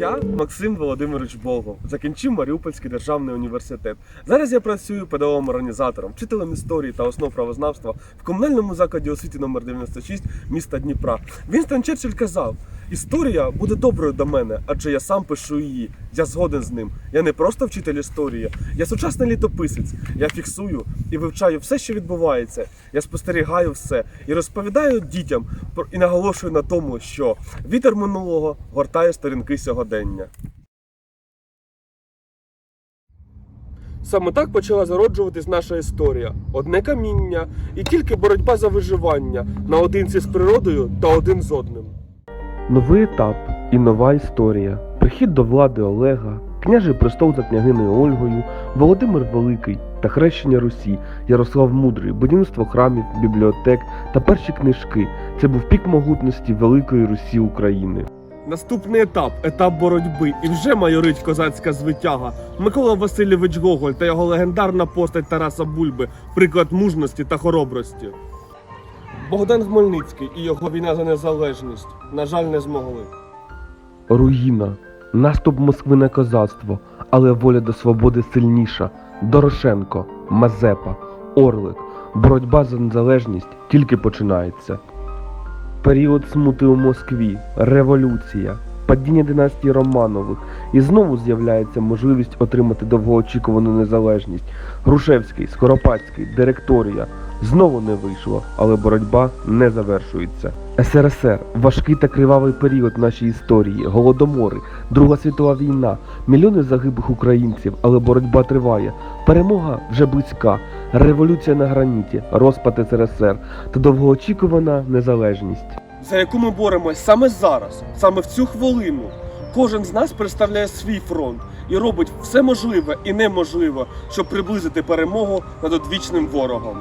Я Максим Володимирович Болгов, закінчив Маріупольський державний університет. Зараз я працюю педагогом-організатором, вчителем історії та основ правознавства в комунальному закладі освіти номер 96 міста Дніпра. Вінстон Черчилль казав: історія буде доброю до мене, адже я сам пишу її. Я згоден з ним. Я не просто вчитель історії, я сучасний літописець. Я фіксую і вивчаю все, що відбувається. Я спостерігаю все і розповідаю дітям про- і наголошую на тому, що вітер минулого гортає сторінки сьогодення. Саме так почала зароджуватись наша історія. Одне каміння і тільки боротьба за виживання наодинці з природою та один з одним. Новий етап і нова історія. Прихід до влади Олега, княжий престол за княгиною Ольгою, Володимир Великий та хрещення Русі, Ярослав Мудрий, будівництво храмів, бібліотек та перші книжки. Це був пік могутності Великої Русі України. Наступний етап етап боротьби, і вже майорить козацька звитяга. Микола Васильович Гоголь та його легендарна постать Тараса Бульби, приклад мужності та хоробрості. Богдан Хмельницький і його війна за незалежність, на жаль, не змогли. Руїна, наступ Москви на козацтво, але воля до свободи сильніша. Дорошенко, Мазепа, Орлик. Боротьба за незалежність тільки починається. Період смути у Москві, революція, падіння династії Романових, і знову з'являється можливість отримати довгоочікувану незалежність. Грушевський, Скоропадський, Директорія. Знову не вийшло, але боротьба не завершується. СРСР важкий та кривавий період в нашій історії, голодомори, Друга світова війна, мільйони загиблих українців, але боротьба триває. Перемога вже близька. Революція на граніті, розпад СРСР та довгоочікувана незалежність. За яку ми боремось саме зараз, саме в цю хвилину. Кожен з нас представляє свій фронт і робить все можливе і неможливе, щоб приблизити перемогу над одвічним ворогом.